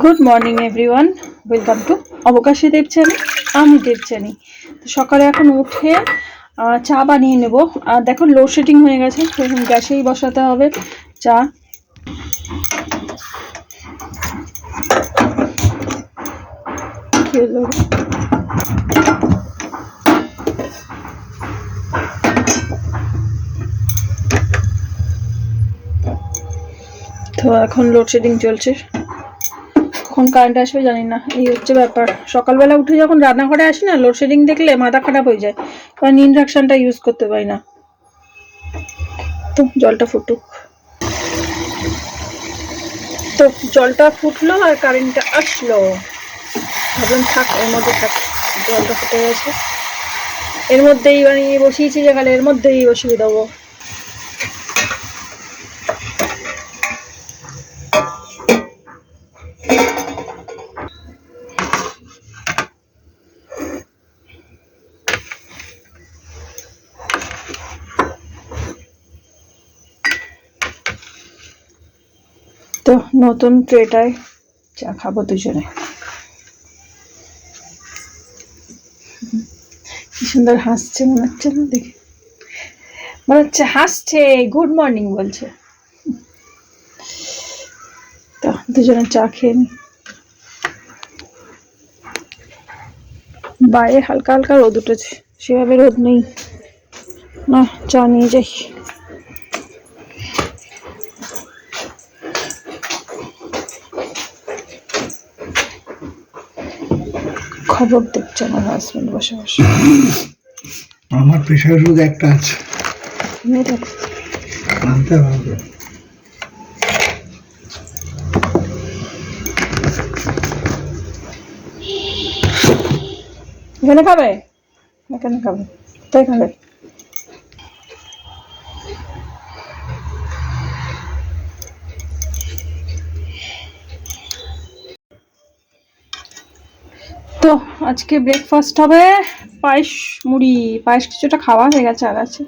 Good morning everyone welcome to Abakashi Debjani আমি দেবচানি তো সকালে এখন উঠে চা বানিয়ে নেব। আর দেখো লোডশেডিং হয়ে গেছে। গ্যাসেই বসাতে হবে চা। তো এখন লোডশেডিং চলছে। কখন কারেন্ট আসবে জানি না। এই হচ্ছে ব্যাপার। সকালবেলা উঠে যখন রান্নাঘরে আসি না লোডশেডিং দেখলে মাথা খারাপ হয়ে যায়। কারণ ইন্ডাকশানটা ইউজ করতে পারি না। তো জলটা ফুটুক। তো জলটা ফুটলো আর কারেন্টটা আসলো। ভাবলাম থাক, এর মধ্যে থাক। জলটা ফুটে গেছে। এর মধ্যেই বানিয়ে বসিয়েছি যেখানে এর মধ্যেই বসিয়ে দেবো। তো নতুন ট্রেটায় চা খাব দুজনে। কি সুন্দর হাসছে মনে হচ্ছে না দেখে? মনে হচ্ছে হাসছে গুড মর্নিং বলছে। তো দুজনে চা খেয়ে নি। বাইরে হালকা হালকা রোদ উঠেছে, সেভাবে রোদ নেই। না, চা নিয়ে যাই। খবর দেখছে আমার হাজবেন্ড বসে বসে আমার প্রেশার রোগ একটা আছে। আনতে হবে। এখানে খাবে? এখানে খাবে? তাই খাবে? তো আজকে ব্রেকফাস্ট হবে পায়েস মুড়ি। পায়েস কিছুটা খাওয়া হয়ে গেছে আর আছে।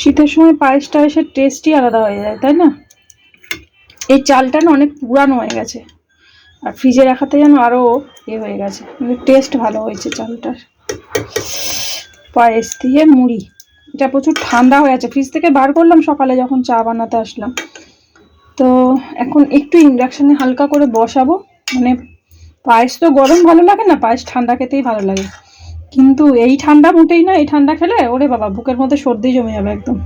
শীতের সময় পায়েস টায়েসের টেস্টই আলাদা হয়ে যায়, তাই না? এই চালটা না অনেক পুরানো হয়ে গেছে। আর ফ্রিজে রাখাতে যেন আরও ইয়ে হয়ে গেছে। টেস্ট ভালো হয়েছে চালটার। পায়েস দিয়ে মুড়ি। এটা প্রচুর ঠান্ডা হয়ে আছে। ফ্রিজ থেকে বার করলাম সকালে যখন চা বানাতে আসলাম। তো এখন একটু ইন্ডাকশানে হালকা করে বসাবো। মানে পায়েস তো গরম ভালো লাগে না, পায়েস ঠান্ডা খেতেই ভালো লাগে। কিন্তু এই ঠান্ডা মোটেই না, এই ঠান্ডা খেলে ওরে বাবা, বুকের মধ্যে সর্দি জমে যাবে একদম।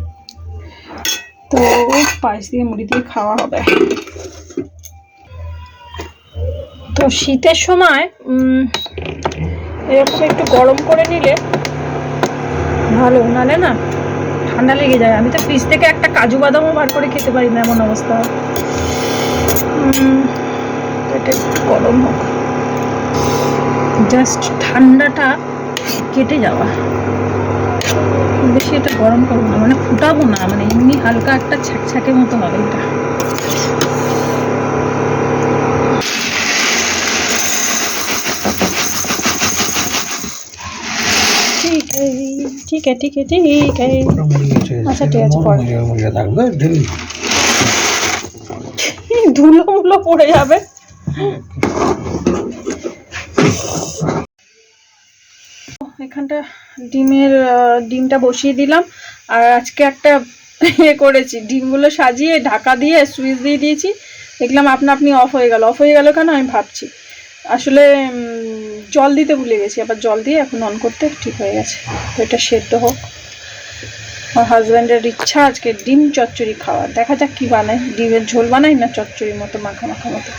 তো পায়েস দিয়ে মুড়ি দিয়ে খাওয়া হবে। তো শীতের সময় এরকম একটু গরম করে নিলে ভালো নালে না ঠান্ডা লেগে যায়। আমি তো ফ্রিজ থেকে একটা কাজু বাদামও বার করে খেতে পারি না এমন অবস্থা। এটা একটু গরম হোক। জাস্ট ঠান্ডাটা কেটে যাওয়া। বেশি এটা গরম করব না মানে ফুটাবো না মানে এমনি হালকা একটা ছ্যাকছ্যাকে মতো হবে এটা। ঠিক আছে ঠিক আছে ঠিক আছে ঠিক আছে আচ্ছা, ধুলো মুলো পড়ে যাবে। এখানটা ডিমের ডিমটা বসিয়ে দিলাম। আর আজকে একটা ইয়ে করেছি, ডিমগুলো সাজিয়ে ঢাকা দিয়ে সুইচ দিয়ে দিয়েছি। দেখলাম আপনা আপনি অফ হয়ে গেল। অফ হয়ে গেল কেন? আমি ভাবছি। আসলে জল দিতে ভুলে গেছি। আবার জল দিয়ে এখন অন করতে ঠিক হয়ে গেছে। তো এটা সেদ্ধ হোক। আমার হাজব্যান্ডের ইচ্ছা আজকে ডিম চচ্চড়ি খাওয়ার দেখা যাক কি বানায়। ডিমের ঝোল বানাই না চচ্চড়ির মতো, মাখা মাখা মতো।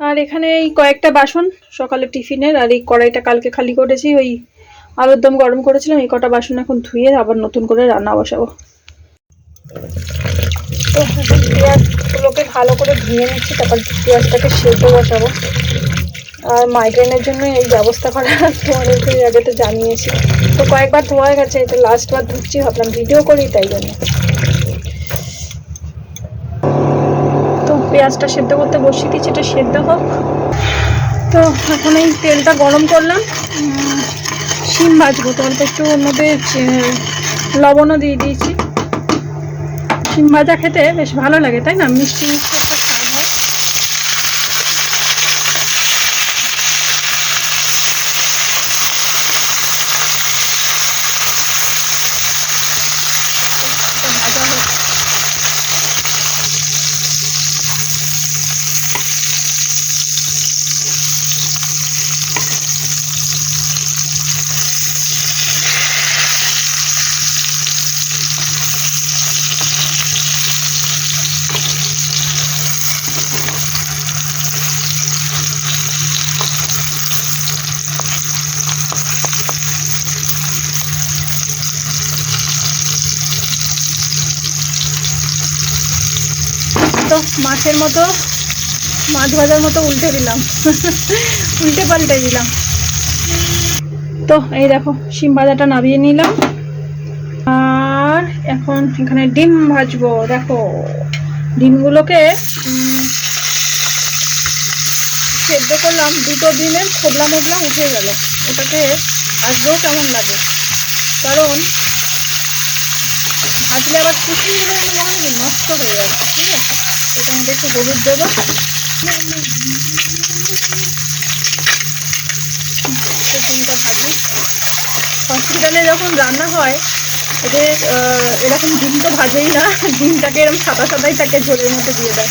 আর এখানে এই কয়েকটা বাসন, সকালে টিফিনের। আর এই কড়াইটা কালকে খালি করেছি। ওই আলুর দম গরম করেছিলাম, এই কটা বাসন এখন ধুয়ে আবার নতুন করে রান্না বসাবো। তো পেঁয়াজগুলোকে ভালো করে ধুয়ে নিচ্ছি, তারপর পেঁয়াজটাকে সেদ্ধ বসাবো। আর মাইগ্রেনের জন্য এই ব্যবস্থা করা তোমাদেরকে আগে তো জানিয়েছি। তো কয়েকবার ধোয়া গেছে, এটা লাস্ট বার ধুচ্ছি, ভাবলাম ভিডিও করি, তাই জন্য। তো পেঁয়াজটা সেদ্ধ করতে বসিয়ে দিচ্ছি, এটা সেদ্ধ হোক। তো এখন এই তেলটা গরম করলাম। শিম ভাজবো, তো অল্প একটু মধ্যে লবণও দিয়ে দিয়েছি। শিম ভাজা খেতে বেশ ভালো লাগে, তাই না? মিষ্টি মিষ্টি একটা স্বাদ হয় এটা ভাজা হোক তো মাছের মতো, মাছ ভাজার মতো উল্টে দিলাম। উল্টে পাল্টে দিলাম। তো, এই দেখো, শিম ভাজাটা নামিয়ে নিলাম। আর এখন এখানে ডিম ভাজবো, দেখো। ডিমগুলোকে সেদ্ধ করলাম। দুটো ডিমের খোবলা মোবলা উঠে গেল। ওটাকে ভাজলেও কেমন লাগে? কারণ, ভাজলে আবার কুচি গেলে মনে হয় নষ্ট হয়ে যাচ্ছে, ঠিক আছে? এটার মধ্যে একটু হলুদ দেবো। ডিমটা ভাজি। হসপিটালে যখন রান্না হয়, এদের এরকম ডিম তো ভাজেই না, ডিমটাকে এরকম সাদা সাদাই তাকে ঝোলের মধ্যে দিয়ে দেয়।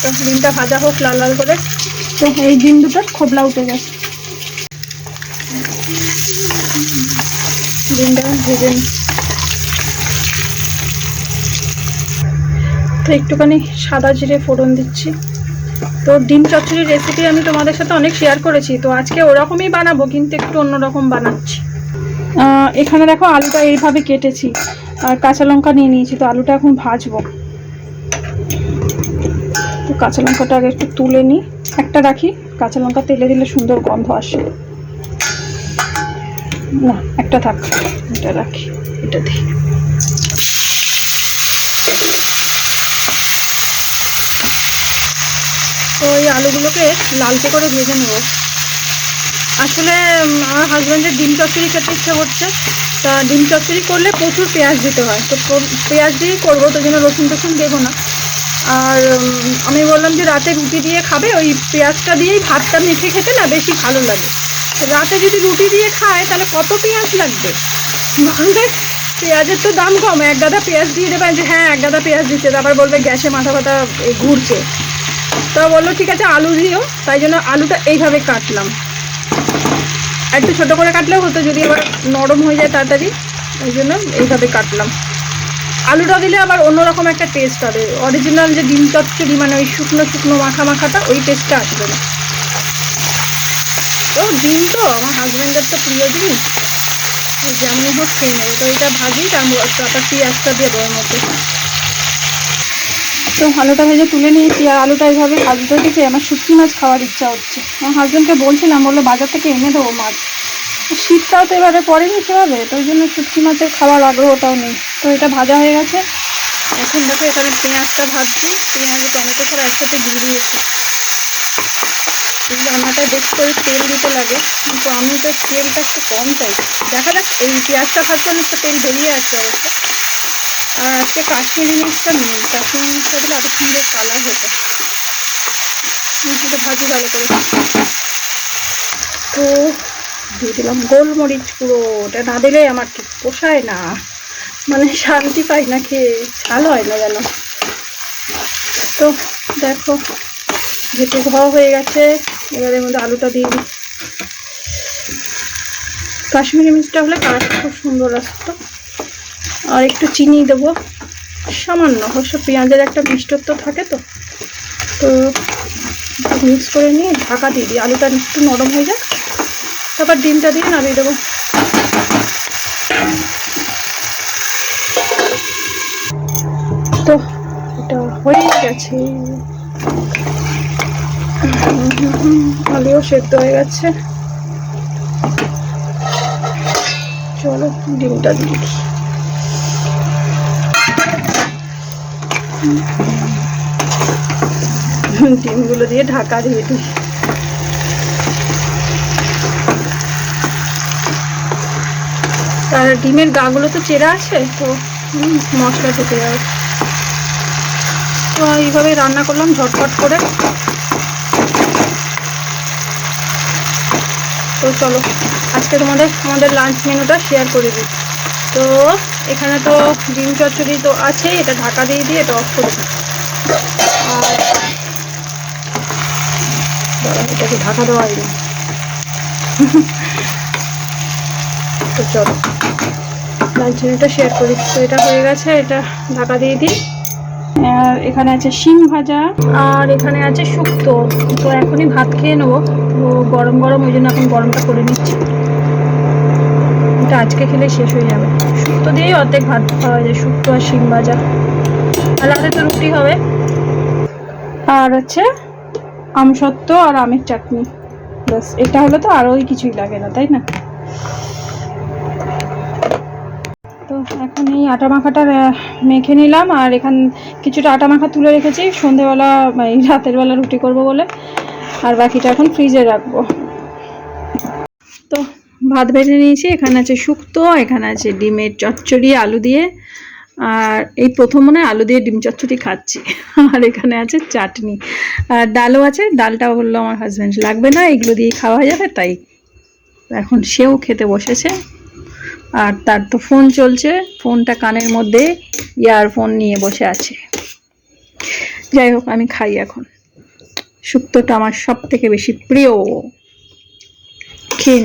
তো ডিমটা ভাজা হোক লাল লাল করে। তো এই ডিম দুটোর খোবলা উঠে গেছে। ডিমটা ভেজে নিই। তো একটুখানি সাদা জিরে ফোড়ন দিচ্ছি। তো ডিম চচ্চড়ির রেসিপি আমি তোমাদের সাথে অনেক শেয়ার করেছি, তো আজকে ওরকমই বানাবো, কিন্তু একটু অন্যরকম বানাচ্ছি। এখানে দেখো আলুটা এইভাবে কেটেছি, আর কাঁচা লঙ্কা নিয়ে নিয়েছি, তো আলুটা এখন ভাজবো। তো কাঁচা লঙ্কাটা আগে একটু তুলে নিই। একটা রাখি, কাঁচা লঙ্কা তেলে দিলে সুন্দর গন্ধ আসে। না, একটা থাক এটা রাখি, এটা দিই। তো এই আলুগুলোকে লালচে করে ভেজে নেব। আসলে আমার হাজব্যান্ডের ডিম চচ্চড়ি খেতে ইচ্ছে করছে তা ডিম চচ্চড়ি করলে প্রচুর পেঁয়াজ দিতে হয়। তো পেঁয়াজ দিয়েই করব তো জন্য রসুন টসুন দেবো না। আর আমি বললাম যে রাতে রুটি দিয়ে খাবে ওই পেঁয়াজটা দিয়েই ভাতটা মেখে খেতে না বেশি ভালো লাগে। রাতে যদি রুটি দিয়ে খায় তাহলে কত পেঁয়াজ লাগবে? বলবে পেঁয়াজের তো দাম কম এক গাদা পেঁয়াজ দিয়ে দেবেন যে হ্যাঁ এক গাদা পেঁয়াজ দিচ্ছে তারপর বলবে গ্যাসে মাথা এ, ঘুরছে। তো বলল, ঠিক আছে, আলু দিও। তাই জন্য আলুটা এইভাবে কাটলাম। একটু ছোট করে কাটলেও হতো, যদি আবার নরম হয়ে যায় তাড়াতাড়ি ওই জন্য এইভাবে কাটলাম। আলুটা দিলে আবার অন্যরকম একটা টেস্ট হবে। অরিজিনাল যে ডিম চচ্চড়ি মানে ওই শুকনো শুকনো মাখা মাখাটা, ওই টেস্টটা আসবে না। তো ডিম তো আমার হাজব্যান্ডের তো প্রিয় জিনিস যেমন হোক খেয়ে নেবে। তো এটা ভাজি তারপর পেঁয়াজটা দিয়ে দেওয়ার মতো। তো আলুটা ভেজে তুলে নিয়েছি আর আলুটা এইভাবে ভাজতে দেখে আমার শুটকি মাছ খাওয়ার ইচ্ছা হচ্ছে। আমার হাজব্যান্ডকে বলছিলাম, বলল, বাজার থেকে এনে দেবো মাছ। শীতটাও তো এবারে পড়েনি সেভাবে, তো ওই জন্য শুটকি মাছের খাওয়ার আগ্রহটাও নেই। তো এটা ভাজা হয়ে গেছে। এখন দেখো, এখানে পেঁয়াজটা ভাজছি। পেঁয়াজ, টমেটো ছাড়া একসাথে এই রান্নাটায় বেশ করে তেল দিতে লাগে, কিন্তু আমি তো তেলটা একটু কম চাই। দেখা যাক, এই পেঁয়াজটা ভাজতে অনেকটা তেল বেরিয়ে আসছে অবশ্য। আর আজকে কাশ্মীরি মির্চটা নেই, কাশ্মীরি মির্চটা দিলে আরও সুন্দর কালার হতো। আমি ভাজি ভালো করে। তো দিয়ে দিলাম গোলমরিচ পুরো ওটা না দিলে আমার ঠিক পোষায় না। মানে শান্তি পাই না খেয়ে, ঝাল হয় না যেন। তো দেখো ভেটে ধোয়া হয়ে গেছে। এবার মধ্যে আলুটা দিয়ে দিই। কাশ্মীরি মিষ্টিটা হলে কালারটা খুব সুন্দর আসতো। আর একটু চিনি দেবো। সামান্য, অবশ্য পেঁয়াজের একটা মিষ্টত্ব থাকে তো। তো মিক্স করে নিয়ে ঢাকা দিয়ে দিই। আলুটা একটু নরম হয়ে যাক। তারপর ডিমটা দিয়ে নামিয়ে দেবো। তো এটা হয়ে গেছে। আলুও সেদ্ধ হয়ে গেছে। চলো ডিমটা দিয়ে দিই। ডিমগুলো দিয়ে ঢাকা দিয়ে দিই। আর ডিমের গাগুলো তো চেরা আছে, তো মশলা ঢুকে যাবে তো এইভাবে রান্না করলাম ঝটপট করে। তো চলো, আজকে তোমাদের আমাদের লাঞ্চ মেনুটা শেয়ার করে দিই। তো এখানে তো ডিম চচ্চড়ি তো আছে, এটা ঢাকা দিয়ে দিয়ে এটা অফ করে দিই আর এটাকে ঢাকা দেওয়া হয়নি। তো চলো লাঞ্চ মেনুটা শেয়ার করি। তো এটা হয়ে গেছে, এটা ঢাকা দিয়ে দিই। আর এখানে আছে শিম ভাজা, আর এখানে আছে শুক্তো। তো এখনই ভাত খেয়ে নেব। তো গরম গরম, ওই জন্য এখন গরমটা করে নিচ্ছি। এটা আজকে খেলে শেষ হয়ে যাবে। শুক্তো দিয়েই অর্ধেক ভাত খাওয়া যায়, শুক্তো আর শিম ভাজা। আর রাতে তো রুটি হবে। আর হচ্ছে আমসত্ত্ব আর আমের চাটনি। ব্যাস, এটা হলে তো আরোই কিছুই লাগে না, তাই না? তো এখন এই আটা মাখাটা মেখে নিলাম। আর এখান কিছুটা আটা মাখা তুলে রেখেছি। সন্ধেবেলা রাতের বেলা রুটি করব বলে। আর বাকিটা এখন ফ্রিজে রাখব। তো ভাত বেড়ে নিয়েছি, এখানে আছে শুক্তো, এখানে আছে ডিমের চচ্চড়ি, আলু দিয়ে। আর এই প্রথম মনে আলু দিয়ে ডিম চচ্চড়ি খাচ্ছি। আর এখানে আছে চাটনি। আর ডালও আছে ডালটা বলল আমার হাজব্যান্ড লাগবে না, এগুলো দিয়ে খাওয়া যাবে, তাই। এখন সেও খেতে বসেছে। আর তার তো ফোন চলছে, ফোনটা কানের মধ্যে ইয়ারফোন নিয়ে বসে আছে। যাই হোক, আমি খাই এখন। শুক্তোটা আমার সব থেকে বেশি প্রিয়। খেয়ে